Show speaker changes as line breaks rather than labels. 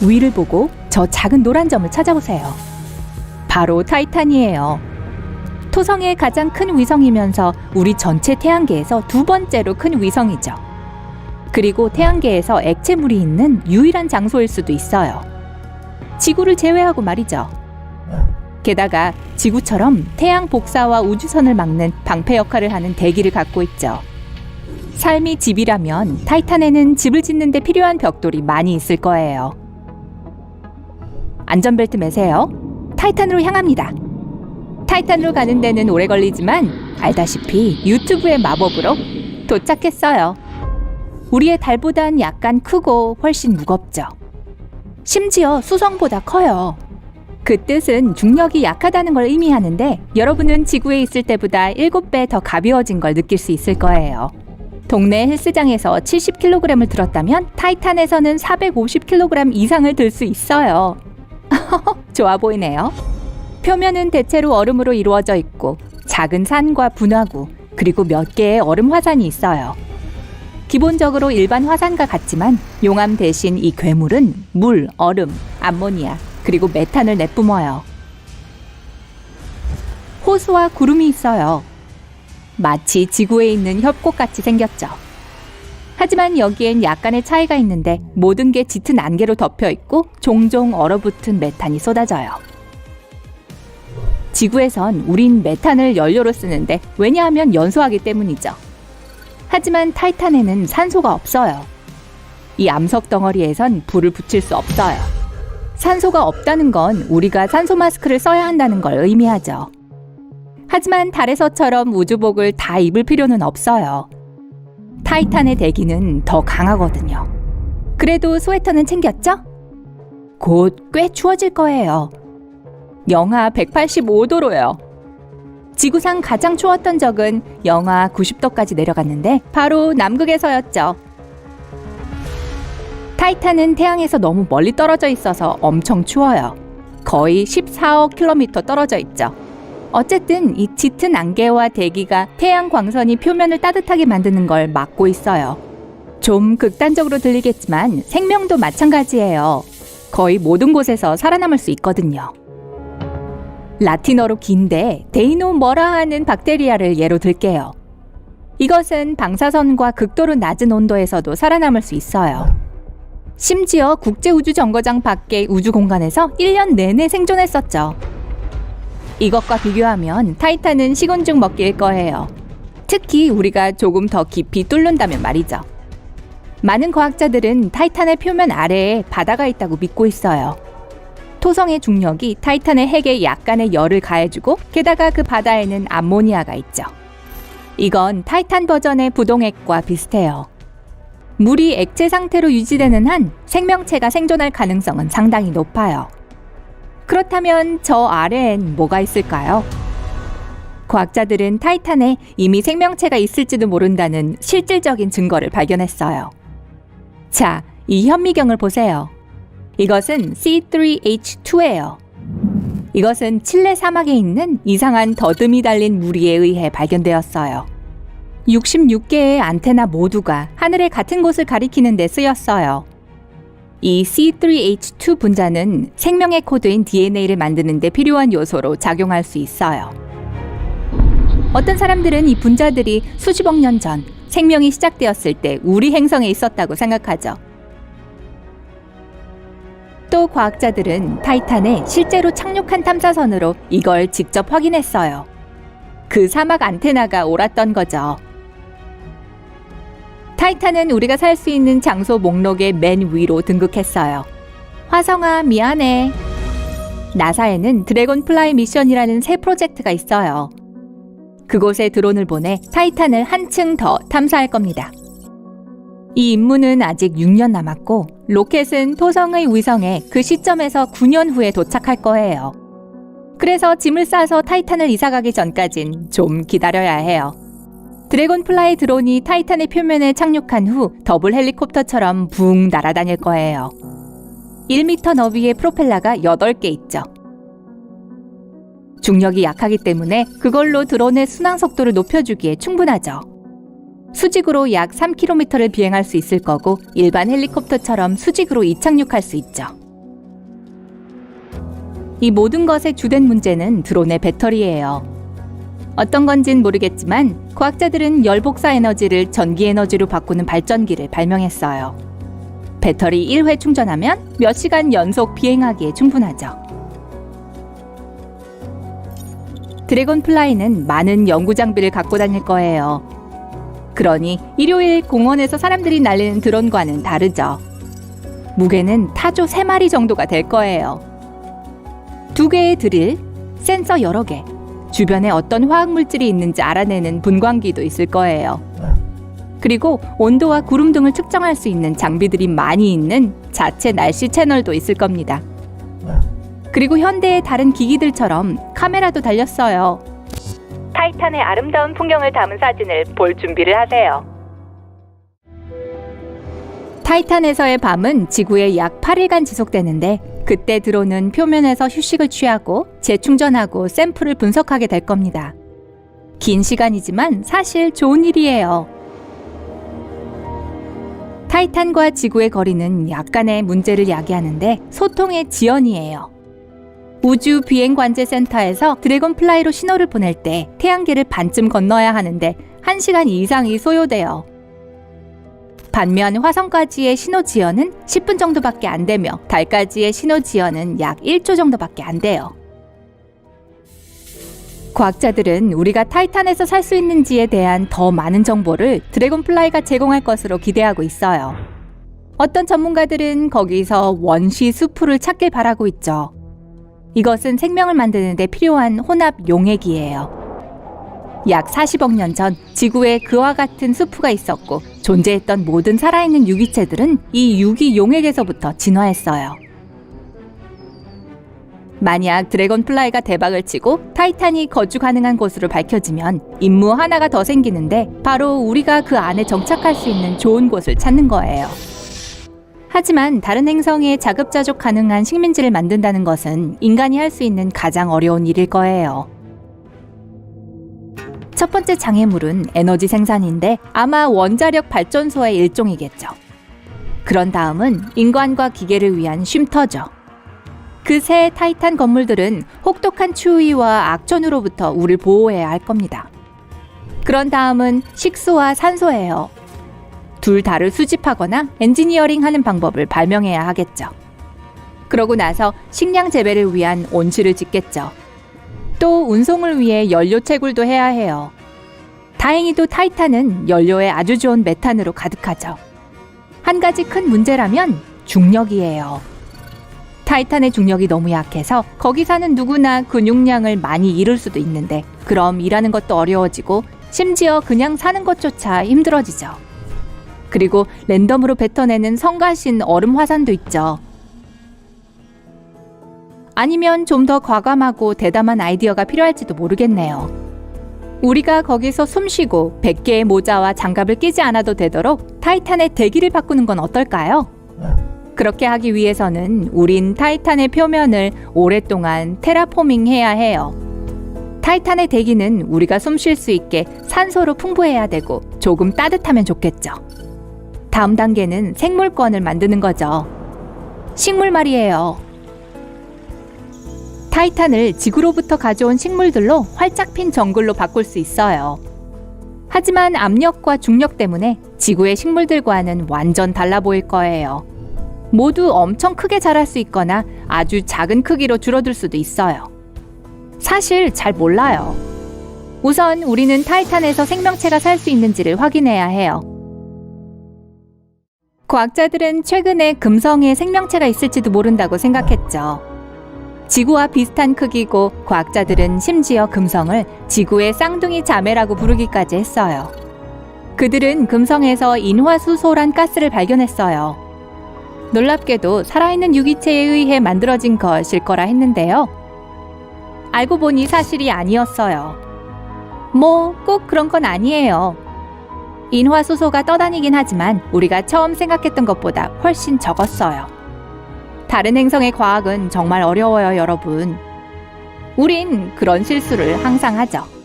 위를 보고 저 작은 노란 점을 찾아보세요. 바로 타이탄이에요. 토성의 가장 큰 위성이면서 우리 전체 태양계에서 두 번째로 큰 위성이죠. 그리고 태양계에서 액체물이 있는 유일한 장소일 수도 있어요. 지구를 제외하고 말이죠. 게다가 지구처럼 태양 복사와 우주선을 막는 방패 역할을 하는 대기를 갖고 있죠. 삶이 집이라면 타이탄에는 집을 짓는 데 필요한 벽돌이 많이 있을 거예요. 안전벨트 매세요. 타이탄으로 향합니다. 타이탄으로 가는 데는 오래 걸리지만 알다시피 유튜브의 마법으로 도착했어요. 우리의 달보단 약간 크고 훨씬 무겁죠. 심지어 수성보다 커요. 그 뜻은 중력이 약하다는 걸 의미하는데 여러분은 지구에 있을 때보다 7배 더 가벼워진 걸 느낄 수 있을 거예요. 동네 헬스장에서 70kg을 들었다면 타이탄에서는 450kg 이상을 들 수 있어요. 좋아 보이네요. 표면은 대체로 얼음으로 이루어져 있고 작은 산과 분화구 그리고 몇 개의 얼음 화산이 있어요. 기본적으로 일반 화산과 같지만 용암 대신 이 괴물은 물, 얼음, 암모니아 그리고 메탄을 내뿜어요. 호수와 구름이 있어요. 마치 지구에 있는 협곡같이 생겼죠. 하지만 여기엔 약간의 차이가 있는데 모든 게 짙은 안개로 덮여 있고 종종 얼어붙은 메탄이 쏟아져요. 지구에선 우린 메탄을 연료로 쓰는데 왜냐하면 연소하기 때문이죠. 하지만 타이탄에는 산소가 없어요. 이 암석 덩어리에선 불을 붙일 수 없어요. 산소가 없다는 건 우리가 산소 마스크를 써야 한다는 걸 의미하죠. 하지만 달에서처럼 우주복을 다 입을 필요는 없어요. 타이탄의 대기는 더 강하거든요. 그래도 스웨터는 챙겼죠? 곧 꽤 추워질 거예요. 영하 185도로요. 지구상 가장 추웠던 적은 영하 90도까지 내려갔는데 바로 남극에서였죠. 타이탄은 태양에서 너무 멀리 떨어져 있어서 엄청 추워요. 거의 14억 킬로미터 떨어져 있죠. 어쨌든 이 짙은 안개와 대기가 태양 광선이 표면을 따뜻하게 만드는 걸 막고 있어요. 좀 극단적으로 들리겠지만 생명도 마찬가지예요. 거의 모든 곳에서 살아남을 수 있거든요. 라틴어로 긴데 데이노 머라 하는 박테리아를 예로 들게요. 이것은 방사선과 극도로 낮은 온도에서도 살아남을 수 있어요. 심지어 국제우주정거장 밖의 우주 공간에서 1년 내내 생존했었죠. 이것과 비교하면 타이탄은 죽 먹기일 거예요. 특히 우리가 조금 더 깊이 뚫는다면 말이죠. 많은 과학자들은 타이탄의 표면 아래에 바다가 있다고 믿고 있어요. 토성의 중력이 타이탄의 핵에 약간의 열을 가해주고 게다가 그 바다에는 암모니아가 있죠. 이건 타이탄 버전의 부동액과 비슷해요. 물이 액체 상태로 유지되는 한 생명체가 생존할 가능성은 상당히 높아요. 그렇다면 저 아래엔 뭐가 있을까요? 과학자들은 타이탄에 이미 생명체가 있을지도 모른다는 실질적인 증거를 발견했어요. 자, 이 현미경을 보세요. 이것은 C3H2예요. 이것은 칠레 사막에 있는 이상한 더듬이 달린 무리에 의해 발견되었어요. 66개의 안테나 모두가 하늘의 같은 곳을 가리키는 데 쓰였어요. 이 C3H2 분자는 생명의 코드인 DNA를 만드는 데 필요한 요소로 작용할 수 있어요. 어떤 사람들은 이 분자들이 수십억 년 전 생명이 시작되었을 때 우리 행성에 있었다고 생각하죠. 또 과학자들은 타이탄에 실제로 착륙한 탐사선으로 이걸 직접 확인했어요. 그 사막 안테나가 옳았던 거죠. 타이탄은 우리가 살 수 있는 장소 목록의 맨 위로 등극했어요. 화성아, 미안해. 나사에는 드래곤 플라이 미션이라는 새 프로젝트가 있어요. 그곳에 드론을 보내 타이탄을 한층 더 탐사할 겁니다. 이 임무는 아직 6년 남았고 로켓은 토성의 위성에 그 시점에서 9년 후에 도착할 거예요. 그래서 짐을 싸서 타이탄을 이사 가기 전까진 좀 기다려야 해요. 드래곤 플라이 드론이 타이탄의 표면에 착륙한 후 더블 헬리콥터처럼 붕 날아다닐 거예요. 1m 너비의 프로펠러가 8개 있죠. 중력이 약하기 때문에 그걸로 드론의 순항 속도를 높여주기에 충분하죠. 수직으로 약 3km를 비행할 수 있을 거고 일반 헬리콥터처럼 수직으로 이착륙할 수 있죠. 이 모든 것의 주된 문제는 드론의 배터리예요. 어떤 건진 모르겠지만 과학자들은 열복사 에너지를 전기 에너지로 바꾸는 발전기를 발명했어요. 배터리 1회 충전하면 몇 시간 연속 비행하기에 충분하죠. 드래곤 플라이는 많은 연구 장비를 갖고 다닐 거예요. 그러니 일요일 공원에서 사람들이 날리는 드론과는 다르죠. 무게는 타조 3마리 정도가 될 거예요. 두 개의 드릴, 센서 여러 개, 주변에 어떤 화학 물질이 있는지 알아내는 분광기도 있을 거예요. 그리고 온도와 구름 등을 측정할 수 있는 장비들이 많이 있는 자체 날씨 채널도 있을 겁니다. 그리고 현대의 다른 기기들처럼 카메라도 달렸어요. 타이탄의 아름다운 풍경을 담은 사진을 볼 준비를 하세요. 타이탄에서의 밤은 지구에 약 8일간 지속되는데 그때 드론은 표면에서 휴식을 취하고 재충전하고 샘플을 분석하게 될 겁니다. 긴 시간이지만 사실 좋은 일이에요. 타이탄과 지구의 거리는 약간의 문제를 야기하는데 소통의 지연이에요. 우주 비행 관제 센터에서 드래곤 플라이로 신호를 보낼 때 태양계를 반쯤 건너야 하는데 1시간 이상이 소요돼요. 반면 화성까지의 신호 지연은 10분 정도밖에 안 되며 달까지의 신호 지연은 약 1초 정도밖에 안 돼요. 과학자들은 우리가 타이탄에서 살 수 있는지에 대한 더 많은 정보를 드래곤플라이가 제공할 것으로 기대하고 있어요. 어떤 전문가들은 거기서 원시 수프를 찾길 바라고 있죠. 이것은 생명을 만드는데 필요한 혼합 용액이에요. 약 40억 년 전 지구에 그와 같은 수프가 있었고 존재했던 모든 살아있는 유기체들은 이 유기 용액에서부터 진화했어요. 만약 드래곤플라이가 대박을 치고 타이탄이 거주 가능한 곳으로 밝혀지면 임무 하나가 더 생기는데 바로 우리가 그 안에 정착할 수 있는 좋은 곳을 찾는 거예요. 하지만 다른 행성에 자급자족 가능한 식민지를 만든다는 것은 인간이 할 수 있는 가장 어려운 일일 거예요. 첫 번째 장애물은 에너지 생산인데 아마 원자력 발전소의 일종이겠죠. 그런 다음은 인간과 기계를 위한 쉼터죠. 그새 타이탄 건물들은 혹독한 추위와 악천후로부터 우리를 보호해야 할 겁니다. 그런 다음은 식수와 산소예요. 둘 다를 수집하거나 엔지니어링 하는 방법을 발명해야 하겠죠. 그러고 나서 식량 재배를 위한 온실을 짓겠죠. 또 운송을 위해 연료 채굴도 해야 해요. 다행히도 타이탄은 연료에 아주 좋은 메탄으로 가득하죠. 한 가지 큰 문제라면 중력이에요. 타이탄의 중력이 너무 약해서 거기 사는 누구나 근육량을 많이 잃을 수도 있는데 그럼 일하는 것도 어려워지고 심지어 그냥 사는 것조차 힘들어지죠. 그리고 랜덤으로 뱉어내는 성가신 얼음 화산도 있죠. 아니면 좀 더 과감하고 대담한 아이디어가 필요할지도 모르겠네요. 우리가 거기서 숨 쉬고 100개의 모자와 장갑을 끼지 않아도 되도록 타이탄의 대기를 바꾸는 건 어떨까요? 그렇게 하기 위해서는 우린 타이탄의 표면을 오랫동안 테라포밍 해야 해요. 타이탄의 대기는 우리가 숨 쉴 수 있게 산소로 풍부해야 되고 조금 따뜻하면 좋겠죠. 다음 단계는 생물권을 만드는 거죠. 식물 말이에요. 타이탄을 지구로부터 가져온 식물들로 활짝 핀 정글로 바꿀 수 있어요. 하지만 압력과 중력 때문에 지구의 식물들과는 완전 달라 보일 거예요. 모두 엄청 크게 자랄 수 있거나 아주 작은 크기로 줄어들 수도 있어요. 사실 잘 몰라요. 우선 우리는 타이탄에서 생명체가 살 수 있는지를 확인해야 해요. 과학자들은 최근에 금성에 생명체가 있을지도 모른다고 생각했죠. 지구와 비슷한 크기고 과학자들은 심지어 금성을 지구의 쌍둥이 자매라고 부르기까지 했어요. 그들은 금성에서 인화수소란 가스를 발견했어요. 놀랍게도 살아있는 유기체에 의해 만들어진 것일 거라 했는데요. 알고 보니 사실이 아니었어요. 뭐, 꼭 그런 건 아니에요. 인화수소가 떠다니긴 하지만 우리가 처음 생각했던 것보다 훨씬 적었어요. 다른 행성의 과학은 정말 어려워요, 여러분. 우린 그런 실수를 항상 하죠.